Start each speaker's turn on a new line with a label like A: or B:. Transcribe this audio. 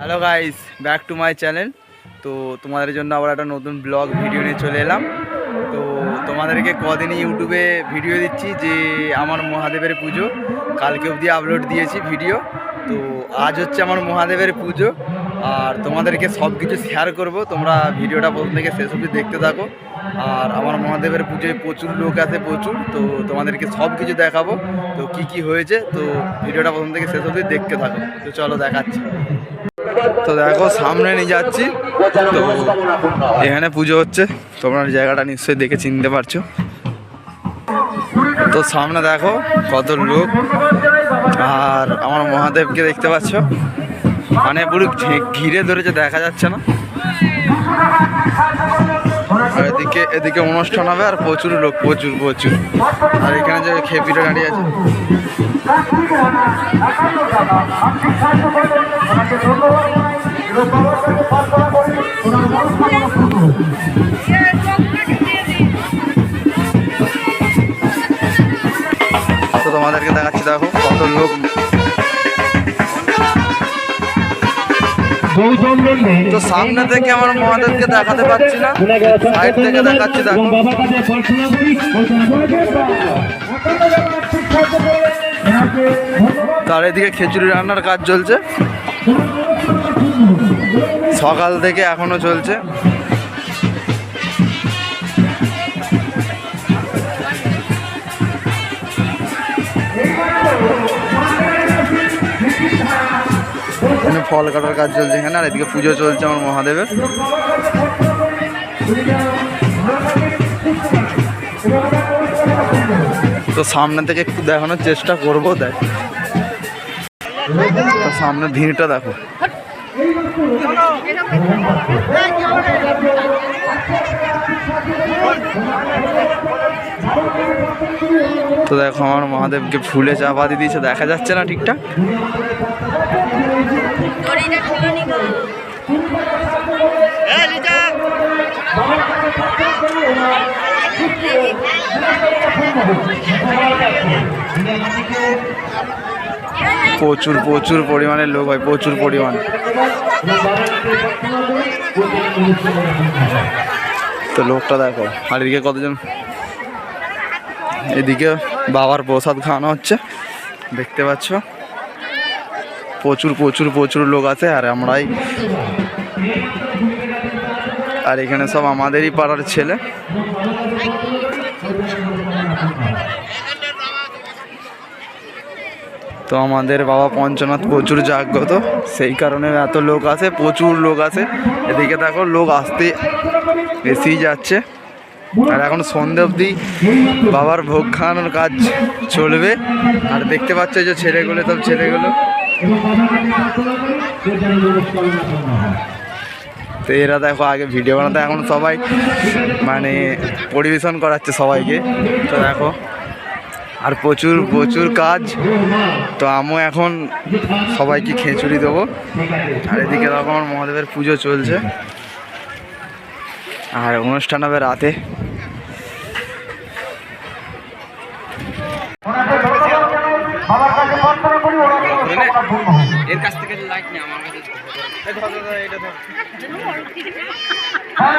A: Hello guys back to my channel তো তোমাদের জন্য আবার একটা নতুন ব্লগ ভিডিও নিয়ে চলে এলাম। তো তোমাদেরকে কদিন ইউটিউবে ভিডিও দিচ্ছি যে আমার মহাদেবের পুজো। কালকে অবধি আপলোড দিয়েছি ভিডিও তো আজ হচ্ছে আমার মহাদেবের পুজো। আর তোমাদেরকে সব কিছু শেয়ার করব। তোমরা ভিডিওটা প্রথম থেকে শেষ অবধি দেখতে থাকো। আর আমার মহাদেবের পুজোয় প্রচুর লোক আছে, প্রচুর। তো তোমাদেরকে সব কিছু দেখাবো। তো কি কি হয়েছে, তো ভিডিওটা প্রথম থেকে শেষ অবধি দেখতে থাকো। তো চলো দেখাচ্ছি। তো দেখো, সামনে নিয়ে যাচ্ছি। তো এখানে পুজো হচ্ছে। তোমরা জায়গাটা নিশ্চয়ই দেখে চিনতে পারছ। তো সামনে দেখো, কত লোক। আর আমার মহাদেবকে দেখতে পাচ্ছ। মানে পুরো ঘিরে ধরেছে, দেখা যাচ্ছে না। আর এদিকে এদিকে অনুষ্ঠান হবে, আর প্রচুর লোক, প্রচুর প্রচুর। আর এখানে যে খেপিটা দাঁড়িয়ে আছে। তো তোমাদেরকে দেখাচ্ছি, দেখো কত লোক তো সামনে থেকে আমার মহাদেবকে দেখাতে পারছি না। সাইড থেকে দেখাচ্ছি দেখো। তার এদিকে খিচুড়ি রান্নার কাজ চলছে। সকাল থেকে এখনও চলছে। ফল কাটার কাজ চলছে এখানে, আর এদিকে পুজো চলছে আমার মহাদেবের। তো সামনে থেকে একটু দেখানোর চেষ্টা করব, দেখ। সামনে ভিড়টা দেখো। তো দেখো, আমার মহাদেবকে ফুলে চাপা দিয়ে দিয়েছে, দেখা যাচ্ছে না ঠিকঠাক? প্রচুর প্রচুর পরিমাণে লোক হয়, প্রচুর পরিমাণে। তো লোকটা দেখো আর এদিকে কতজন? এদিকে বাবার প্রসাদ খাওয়ানো হচ্ছে, দেখতে পাচ্ছ। প্রচুর প্রচুর প্রচুর লোক আছে আর আমরাই। আর এখানে সব আমাদেরই পাড়ার ছেলে। তো আমাদের বাবা পঞ্চনাথ প্রচুর জাগ্রত, সেই কারণে এত লোক আছে, প্রচুর লোক আছে। এদিকে দেখো লোক আসতে এসেই যাচ্ছে। আর এখন সন্ধে অবধি বাবার ভোগ খাওয়ানোর কাজ চলবে। আর দেখতে পাচ্ছ যে ছেলেগুলো, সব ছেলেগুলো। তো এরা দেখো আগে ভিডিও বানাতে, এখন সবাই মানে পরিবেশন করাচ্ছে সবাইকে। তো দেখো, আর প্রচুর প্রচুর কাজ। তো আমিও এখন সবাইকে খিচুড়ি দেবো। আর এদিকে আমার মহাদেবের পুজো চলছে। আর অনুষ্ঠান হবে রাতে।
B: এর কাছ থেকে লাইট নেই আমার কাছে
A: এটা ধর।
B: হ্যাঁ,